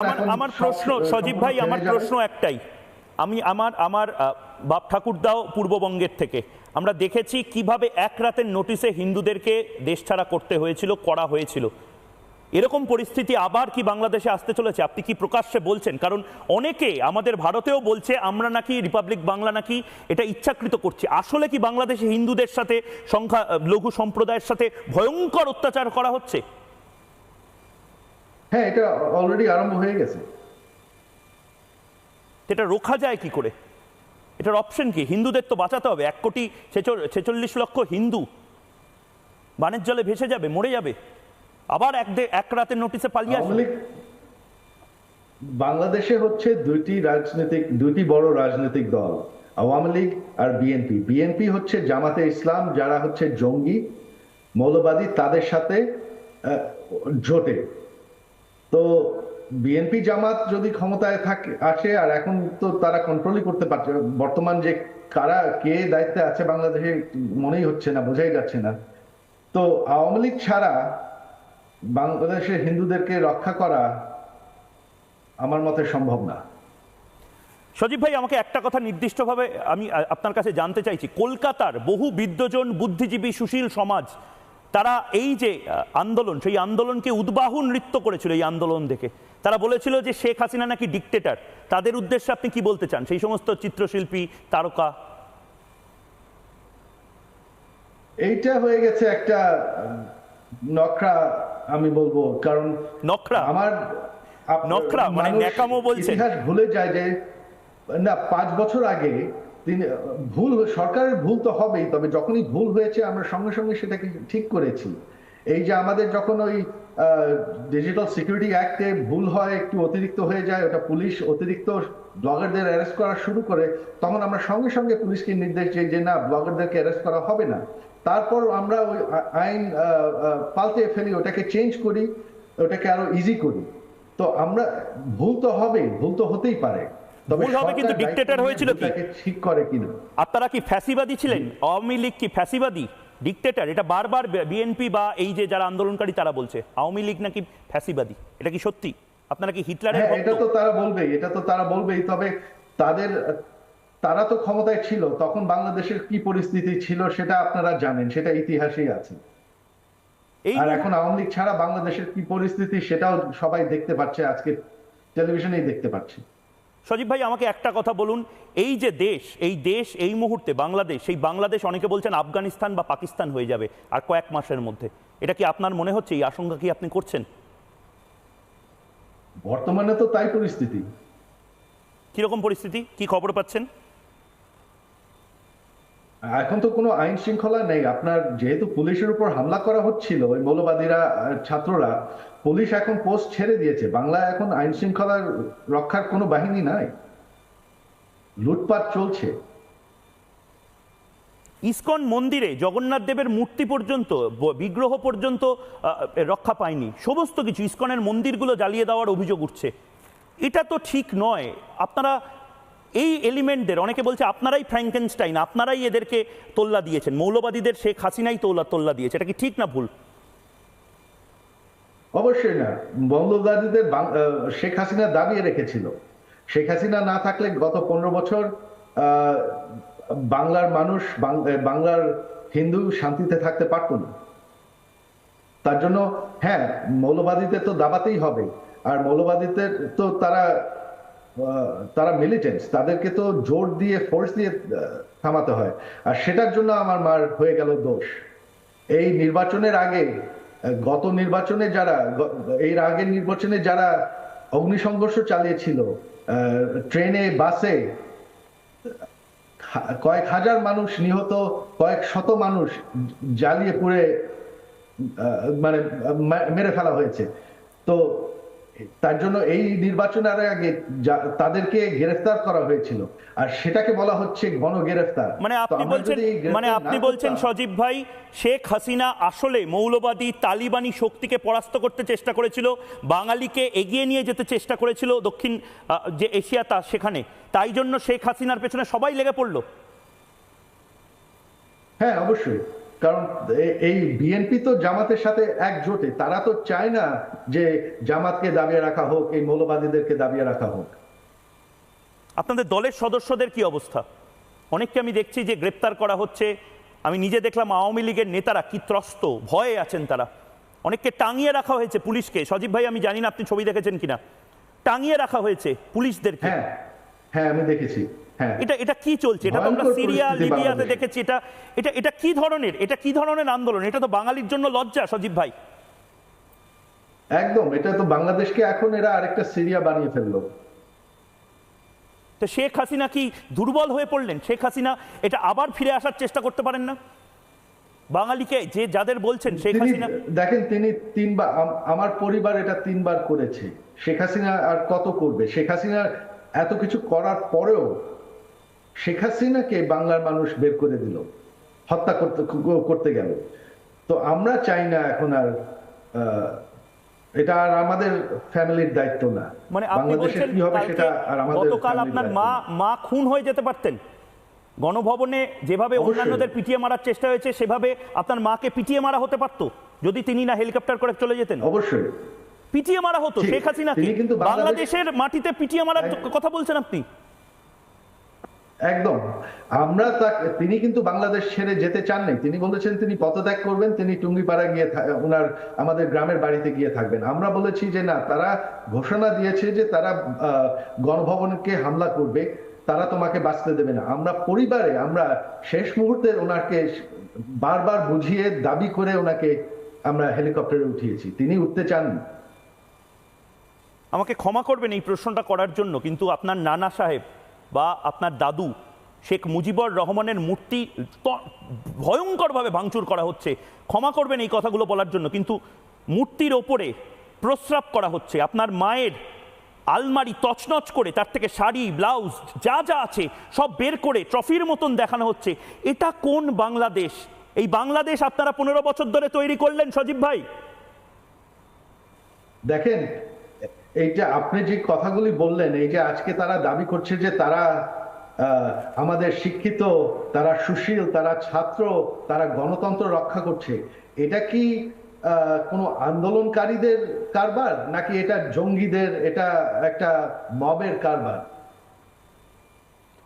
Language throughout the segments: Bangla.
আমার আমার প্রশ্ন সজীব ভাই আমার প্রশ্ন একটাই। আমি আমার আমার বাপ ঠাকুরদাও পূর্ববঙ্গের থেকে। আমরা দেখেছি কীভাবে এক রাতের নোটিশে হিন্দুদেরকে দেশ ছাড়া করতে হয়েছিল করা হয়েছিল। এরকম পরিস্থিতি আবার কি বাংলাদেশে আসতে চলেছে? আপনি কি প্রকাশ্যে বলছেন? কারণ অনেকে আমাদের ভারতেও বলছে আমরা নাকি রিপাবলিক বাংলা নাকি এটা ইচ্ছাকৃত করছি। আসলে কি বাংলাদেশে হিন্দুদের সাথে সংখ্যা লঘু সম্প্রদায়ের সাথে ভয়ঙ্কর অত্যাচার করা হচ্ছে? হ্যাঁ এটা অলরেডি আরম্ভ হয়ে গেছে। এটা রোখা যায় কি করে? এটার অপশন কি? হিন্দুদের তো বাঁচাতে হবে। এক কোটি ছেচল্লিশ লক্ষ হিন্দু বানের জলে ভেসে যাবে মরে যাবে। আবার এক এক রাতের নোটিশে পালিয়ে আসবে। বাংলাদেশে হচ্ছে দুইটি রাজনৈতিক দুইটি বড় রাজনৈতিক দল আওয়ামী লীগ আর বিএনপি। বিএনপি হচ্ছে জামাতে ইসলাম যারা হচ্ছে জঙ্গি মৌলবাদী তাদের সাথে জোটে। তো বিএনপি জামাত যদি ক্ষমতায় থাকে, আসে, আর এখন তো তারা কন্ট্রোলই করতে পারছে বর্তমান যে কারা, কে দায়িত্বে আছে বাংলাদেশে মনেই হচ্ছে না, বোঝাই যাচ্ছে না। তো আওয়ামী লীগ ছাড়া বাংলাদেশের হিন্দুদেরকে রক্ষা করা আমার মতে সম্ভব না। সজীব ভাই, আমাকে একটা কথা নির্দিষ্টভাবে আমি আপনার কাছে জানতে চাইছি। কলকাতার বহু বিদ্বজন বুদ্ধিজীবী সুশীল সমাজ তারা এই যে আন্দোলন সেই আন্দোলনকে উদ্বাহু নৃত্য করেছিল এই আন্দোলন দেখে। তারা বলেছিল যে শেখ হাসিনা নাকি ডিকটেটর তাদের উদ্দেশ্যে আপনি কি বলতে চান? সেই সমস্ত চিত্রশিল্পী তারকা। এইটা হয়ে গেছে একটা নকরা আমি বলব। কারণ নকরা আমার নকরা, মানে ন্যাকামো বলছেন? ইতিহাস ভুলে যায় যে না পাঁচ বছর আগে তিনি ভুল সরকারের ভুল তো হবেই, তবে যখনই ভুল হয়েছে আমরা সঙ্গে সঙ্গে সেটাকে ঠিক করেছি। এই যে আমাদের যখন ওই ডিজিটাল সিকিউরিটি অ্যাক্টে ভুল হয়, একটু অতিরিক্ত হয়ে যায়, ওটা পুলিশ অতিরিক্ত ব্লগারদের অ্যারেস্ট করা শুরু করে, তখন আমরা সঙ্গে সঙ্গে পুলিশকে নির্দেশ দিই যে না, ব্লগারদেরকে অ্যারেস্ট করা হবে না। তারপর আমরা ওই আইন পাল্টে ফেলি, ওটাকে চেঞ্জ করি, ওটাকে আরও ইজি করি। তো আমরা, ভুল তো হবেই, ভুল তো হতেই পারে। ভুল হবে কিন্তু নিয়ে হয়েছিল কি? ঠিক করে কিনা আপনারা কি ফ্যাসিবাদী ছিলেন? আওয়ামী লীগ কি ফ্যাসিবাদী? ডিকটেটর এটা বারবার বিএনপি বা এই যে যারা আন্দোলনকারী তারা বলছে। আওয়ামী লীগ নাকি ফ্যাসিবাদী? এটা কি সত্যি? আপনারা কি হিটলারের হ্যাঁ এটা তো তারা বলবেই এটা তো তারা বলবেই। তবে তাদের তারা তো ক্ষমতায় ছিল তখন বাংলাদেশের কি পরিস্থিতি ছিল সেটা আপনারা জানেন সেটা ইতিহাসেই আছে। আর এখন আওয়ামী লীগ ছাড়া বাংলাদেশের কি পরিস্থিতি সেটাও সবাই দেখতে পাচ্ছে আজকে টেলিভিশনেই দেখতে পাচ্ছে সজীব ভাই আমাকে একটা কথা বলুন। এই যে দেশ এই দেশ এই মুহূর্তে বাংলাদেশ সেই বাংলাদেশ অনেকে বলছেন আফগানিস্তান বা পাকিস্তান হয়ে যাবে আর কয়েক মাসের মধ্যে। এটা কি আপনার মনে হচ্ছে? এই আশঙ্কা কি আপনি করছেন? বর্তমানে তো তাই পরিস্থিতি। কীরকম পরিস্থিতি? কি খবর পাচ্ছেন? এখন তো কোনো আইন শৃঙ্খলা নেই। আপনার যেহেতু পুলিশের উপর হামলা করা হচ্ছিল, ওই মৌলবাদীরা ছাত্ররা, পুলিশ এখন পোস্ট ছেড়ে দিয়েছে। বাংলায় এখন আইন শৃঙ্খলার রক্ষার কোনো বাহিনী নাই। লুটপাট চলছে। ইসকন মন্দিরে জগন্নাথ দেবের মূর্তি পর্যন্ত বিগ্রহ পর্যন্ত রক্ষা পায়নি। সমস্ত কিছু ইসকনের মন্দিরগুলো জ্বালিয়ে দেওয়ার অভিযোগ উঠছে। এটা তো ঠিক নয়। আপনারা এই এলিমেন্টদের, অনেকে বলছে আপনারাই ফ্র্যাঙ্কেনস্টাইন আপনারাই এদেরকে তোল্লা দিয়েছেন। মৌলবাদীদের শেখ হাসিনাই তোল্লা তোল্লা দিয়েছে। এটা কি ঠিক না ভুল? অবশ্যই না। মৌলবাদীদের শেখ হাসিনা দাবিয়ে রেখেছিল। শেখ হাসিনা না থাকলে গত পনেরো বছর বাংলার মানুষ বাংলার হিন্দু শান্তিতে থাকতে পারতো না। তার জন্য হ্যাঁ মৌলবাদীদের তো দাবাতেই হবে। আর মৌলবাদীদের তো তারা তারা মিলিটেন্টস তাদেরকে তো জোর দিয়ে ফোর্স দিয়ে থামাতে হয়। আর সেটার জন্য আমার মার হয়ে গেল দোষ। এই নির্বাচনের আগে গত নির্বাচনে যারা এর আগের নির্বাচনে যারা অগ্নিসংঘর্ষ চালিয়েছিল ট্রেনে, বাসে কয়েক হাজার মানুষ নিহত, কয়েক শত মানুষ জ্বালিয়ে পুড়ে মানে মেরে ফেলা হয়েছে। তো তার জন্য এই নির্বাচনের আগে তাদেরকে গ্রেফতার করা হয়েছিল। আর সেটাকে বলা হচ্ছে গণগ্রেফতার মানে আপনি বলছেন গ্রেফতার মানে আপনি বলছেন সজীব ভাই শেখ হাসিনা আসলে মৌলবাদী তালিবানি শক্তিকে পরাস্ত করতে চেষ্টা করেছিল বাঙালিকে এগিয়ে নিয়ে যেতে চেষ্টা করেছিল দক্ষিণ যে এশিয়া তা সেখানে। তাই জন্য শেখ হাসিনার পেছনে সবাই লেগে পড়ল। হ্যাঁ অবশ্যই। কারণ এই বিএনপি তো জামাতের সাথে একজোটে। তারা তো চায় না যে জামাতকে দাবিয়ে রাখা হোক এই মৌলবাদীদেরকে দাবিয়ে রাখা হোক। আপনাদের দলের সদস্যদের কি অবস্থা? অনেককে আমি দেখছি যে গ্রেপ্তার করা হচ্ছে। আমি নিজে দেখলাম আওয়ামী লীগের নেতারা কি ত্রস্ত ভয়ে আছেন তারা। অনেককে টাঙিয়ে রাখা হয়েছে পুলিশকে। সজীব ভাই আমি জানি না আপনি ছবি দেখেছেন কিনা। টাঙিয়ে রাখা হয়েছে পুলিশদেরকে। হ্যাঁ হ্যাঁ আমি দেখেছি। এটা এটা কি চলছে? এটা তো আমরা সিরিয়া লিবিয়াতে দেখেছি। এটা এটা এটা কি ধরনের? এটা কি ধরনের আন্দোলন? এটা তো বাঙালির জন্য লজ্জা সজীব ভাই। একদম এটা তো বাংলাদেশকে এখন এরা আরেকটা সিরিয়া বানিয়ে ফেলল। তো শেখ হাসিনা কি দুর্বল হয়ে পড়লেন? শেখ হাসিনা এটা আবার ফিরে আসার চেষ্টা করতে পারেন না? বাঙালিকে যে যাদের বলছেন শেখ হাসিনা দেখেন তিনি তিনবার আমার পরিবার এটা তিনবার করেছে। শেখ হাসিনা আর কত করবে? শেখ হাসিনা এত কিছু করার পরেও শেখ হাসিনাকে বাংলার মানুষ বের করে দিল হত্যা করতে করতে গেল। তো আমরা চাই না এখন আর এটা আর আমাদের ফ্যামিলির দায়িত্ব না। মানে আপনি বলছেন কি হবে সেটা আর আমাদের গতকাল আপনার মা মা খুন হয়ে যেতে পারতেন। গণভবনে যেভাবে। অন্যান্যদের পিটিয়ে মারার চেষ্টা হয়েছে সেভাবে আপনার মাকে পিটিয়ে মারা হতে পারতো যদি তিনি না হেলিকপ্টার করে চলে যেতেন। অবশ্যই। পিটিয়ে মারা হতো শেখ হাসিনাকে বাংলাদেশের মাটিতে পিটিয়ে মারার কথা বলছেন আপনি? একদম। আমরা তাকে, তিনি কিন্তু বাংলাদেশ ছেড়ে যেতে চান নাই তিনি বলেছেন তিনি পদত্যাগ করবেন, তিনি টুঙ্গিপাড়া গিয়ে ওনার আমাদের গ্রামের বাড়িতে গিয়ে থাকবেন। আমরা বলেছি যে না, তারা ঘোষণা দিয়েছে যে তারা গণভবনকে হামলা করবে, তারা তোমাকে বাঁচতে দেবে না। আমরা পরিবারে, আমরা শেষ মুহূর্তে ওনাকে বারবার বুঝিয়ে দাবি করে ওনাকে আমরা হেলিকপ্টারে উঠিয়েছি। তিনি উঠতে চান আমাকে ক্ষমা করবেন এই প্রশ্নটা করার জন্য, কিন্তু আপনার নানা সাহেব বা আপনার দাদু শেখ মুজিবুর রহমানের মূর্তি ভয়ঙ্করভাবে ভাঙচুর করা হচ্ছে। ক্ষমা করবেন এই কথাগুলো বলার জন্য, কিন্তু মূর্তির ওপরে প্রস্রাব করা হচ্ছে। আপনার মায়ের আলমারি তছনছ করে, তার থেকে শাড়ি, ব্লাউজ, যা যা আছে, সব বের করে ট্রফির মতন দেখানো হচ্ছে। এটা কোন বাংলাদেশ? এই বাংলাদেশ আপনারা পনেরো বছর ধরে তৈরি করলেন, সজীব ভাই? দেখেন এইটা আপনি যে কথাগুলি বললেন, এই যে আজকে তারা দাবি করছে যে তারা আমাদের শিক্ষিত, তারা সুশীল, তারা ছাত্র, তারা গণতন্ত্র রক্ষা করছে, এটা কি কোনো আন্দোলনকারীদের কারবার? নাকি এটা জঙ্গিদের, এটা একটা মবের কারবার?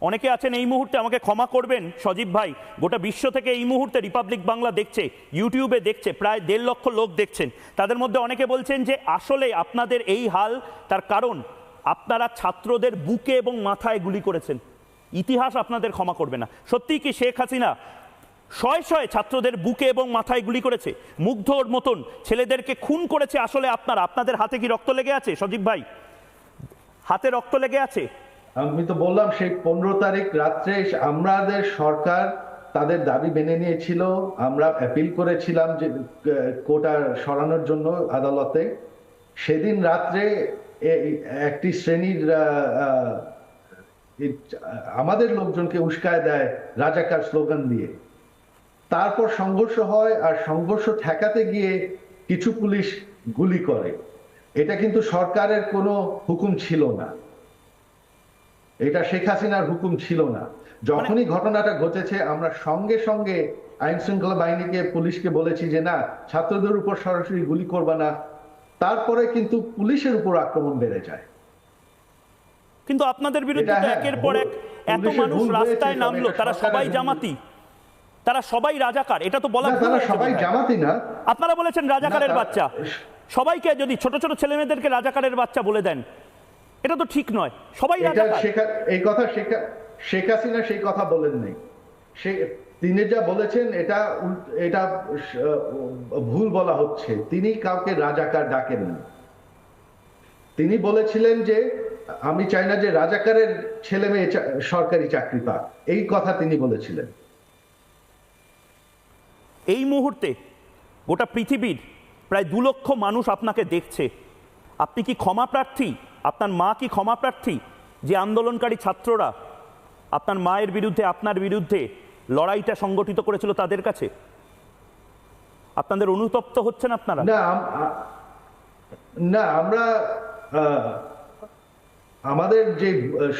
অনেকে আছেন এই মুহূর্তে আমাকে ক্ষমা করবেন, সজীব ভাই। গোটা বিশ্ব থেকে এই মুহূর্তে রিপাবলিক বাংলা দেখছে ইউটিউবে দেখছে, প্রায় দেড় লক্ষ লোক দেখছেন। তাদের মধ্যে অনেকে বলছেন যে, আসলে আপনাদের এই হাল, তার কারণ আপনারা ছাত্রদের বুকে এবং মাথায় গুলি করেছেন। ইতিহাস আপনাদের ক্ষমা করবে না। সত্যিই কি শেখ হাসিনা শয়ে শয়ে ছাত্রদের বুকে এবং মাথায় গুলি করেছে? মুগ্ধর মতন ছেলেদেরকে খুন করেছে আসলে আপনারা? আপনাদের হাতে কি রক্ত লেগে আছে, সজীব ভাই? হাতে রক্ত লেগে আছে? আমি তো বললাম, সেই পনেরো তারিখ রাত্রে আমাদের সরকার তাদের দাবি মেনে নিয়েছিল। আমরা অ্যাপিল করেছিলাম যে কোটা সরানোর জন্য আদালতে। সেদিন রাত্রে একটি শ্রেণির আমাদের লোকজনকে উস্কায় দেয় রাজাকার স্লোগান দিয়ে। তারপর সংঘর্ষ হয় আর সংঘর্ষ ঠেকাতে গিয়ে কিছু পুলিশ গুলি করে। এটা কিন্তু সরকারের কোনো হুকুম ছিল না। এটা শেখ হাসিনার হুকুম ছিল না। যখনই ঘটনাটা ঘটেছে আমরা সঙ্গে সঙ্গে আইন শৃঙ্খলা বাহিনীকে পুলিশকে বলেছি যে না ছাত্রদের উপর সরাসরি গুলি করবে না। তারপরে কিন্তু পুলিশের উপর আক্রমণ বেড়ে যায়। কিন্তু আপনাদের বিরুদ্ধে হ্যাঁ, একের পর এক এত মানুষ রাস্তায় নামলো তারা সবাই জামাতি। তারা সবাই রাজাকার এটা তো বলা তারা সবাই জামাতি না। আপনারা বলেছেন রাজাকারের বাচ্চা। সবাইকে যদি ছোট ছোট ছেলেমেয়েদেরকে রাজাকারের বাচ্চা বলে দেন এটা তো ঠিক নয়। সবাই এই কথা শেখ শেখ হাসিনা সেই কথা বলেন নাই। সে তিনি যা বলেছেন এটা এটা ভুল বলা হচ্ছে। তিনি কাউকে রাজাকার ডাকেন না। তিনি বলেছিলেন যে আমি চাই না যে রাজাকারের ছেলে মেয়ে সরকারি চাকরি পাক। এই কথা তিনি বলেছিলেন। এই মুহূর্তে গোটা পৃথিবীর প্রায় দু লক্ষ মানুষ আপনাকে দেখছে। আপনি কি ক্ষমা প্রার্থী? আপনার মা কি ক্ষমা প্রার্থী? যে আন্দোলনকারী ছাত্ররা আপনার মায়ের বিরুদ্ধে, আপনার বিরুদ্ধে লড়াইটা সংগঠিত করেছিল তাদের কাছে? আপনাদের অনুতপ্ত হচ্ছেন আপনারা? না না, আমরা আমাদের যে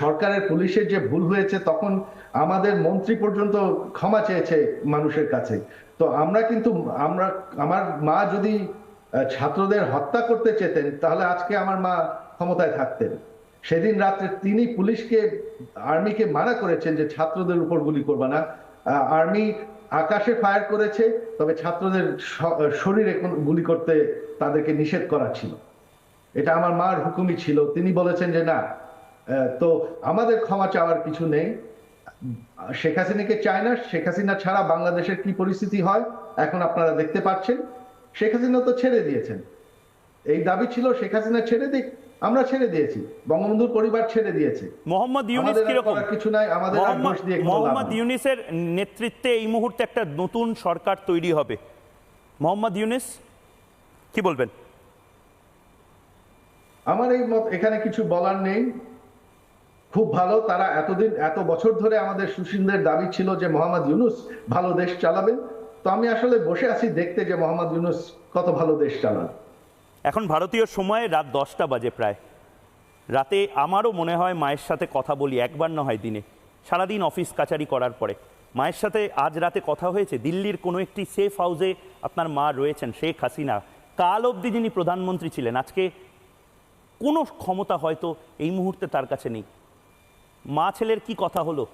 সরকারের পুলিশের যে ভুল হয়েছে, তখন আমাদের মন্ত্রী পর্যন্ত ক্ষমা চেয়েছে মানুষের কাছে। তো আমরা কিন্তু, আমরা, আমার মা যদি ছাত্রদের হত্যা করতে চেতেন, তাহলে আজকে আমার মা ক্ষমতায় থাকতেন। সেদিন রাত্রে তিনি পুলিশকে, আর্মিকে মানা করেছেন যে ছাত্রদের উপর গুলি করবে না। আর্মি আকাশে ফায়ার করেছে, তবে ছাত্রদের শরীরে গুলি করতে তাদেরকে নিষেধ করা ছিল। এটা আমার মার হুকুমই ছিল। তিনি বলেছেন যে না তো আমাদের ক্ষমা চাওয়ার কিছু নেই। শেখ হাসিনাকে চায় না। শেখ হাসিনা ছাড়া বাংলাদেশের কি পরিস্থিতি হয়, এখন আপনারা দেখতে পাচ্ছেন। শেখ হাসিনা তো ছেড়ে দিয়েছেন। এই দাবি ছিল শেখ হাসিনা ছেড়ে দিক। আমরা ছেড়ে দিয়েছি। বঙ্গবন্ধুর পরিবার ছেড়ে দিয়েছে। মোহাম্মদ ইউনিস কীরকম? কিছু নাই আমাদের দিয়ে মোহাম্মদ ইউনিসের নেতৃত্বে এই মুহূর্তে একটা নতুন সরকার তৈরি হবে। মোহাম্মদ ইউনিস কি বলবেন? আমার এই মত এখানে কিছু বলার নেই। খুব ভালো তারা এতদিন এত বছর ধরে আমাদের সুশীলদের দাবি ছিল যে মোহাম্মদ ইউনুস ভালো দেশ চালাবেন। তো আমি আসলে বসে আছি দেখতে যে মোহাম্মদ ইউনুস কত ভালো দেশ চালান। এখন ভারতীয় সময়ে রাত দশটা বাজে প্রায়। রাতে আমারও মনে হয় মায়ের সাথে কথা বলি একবার না হয় দিনে। সারাদিন অফিস কাচারি করার পরে। মায়ের সাথে আজ রাতে কথা হয়েছে, দিল্লির কোনো একটি সেফ হাউসে আপনার মা রয়েছেন, শেখ হাসিনা। কাল অবধি যিনি প্রধানমন্ত্রী ছিলেন, আজকে কোনো ক্ষমতা হয়তো এই মুহূর্তে তার কাছে নেই। মা ছেলের কি কথা হলো?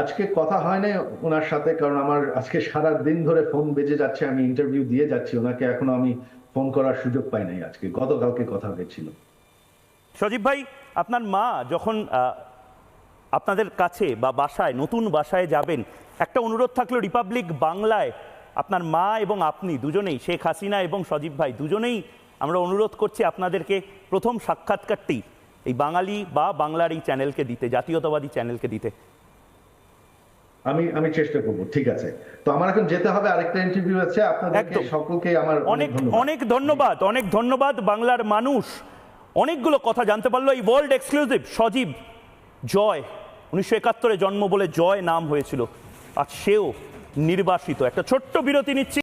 আজকে কথা হয় নাই ওনার সাথে, কারণ আমার আজকে সারা দিন ধরে ফোন বেজে যাচ্ছে, আমি ইন্টারভিউ দিয়ে যাচ্ছি, ওনাকে এখনও আমি ফোন করার সুযোগ পাই নাই আজকে, গতকালকে কথা হয়েছিল। সজীব ভাই, আপনার মা যখন আপনাদের কাছে বা বাসায়, নতুন বাসায় যাবেন, একটা অনুরোধ থাকল রিপাবলিক বাংলায়, আপনার মা এবং আপনি দুজনেই, শেখ হাসিনা এবং সজীব ভাই দুজনেই আমরা অনুরোধ করছি আপনাদেরকে প্রথম সাক্ষাৎকারটি এই বাঙালি বা বাংলার এই চ্যানেলকে দিতে, জাতীয়তাবাদী চ্যানেলকে দিতে। আমি আমি চেষ্টা করব ঠিক আছে। তো আমার এখন যেতে হবে আরেকটা ইন্টারভিউ আছে আপনাদেরকে সকলকে আমার অনেক ধন্যবাদ। অনেক ধন্যবাদ অনেক ধন্যবাদ বাংলার মানুষ। অনেকগুলো কথা জানতে পারল এই ওয়ার্ল্ড এক্সক্লুসিভ সজীব জয়। উনিশশো একাত্তরে জন্ম বলে জয় নাম হয়েছিল। আর সেও নির্বাসিত। একটা ছোট্ট বিরতি নিচ্ছি।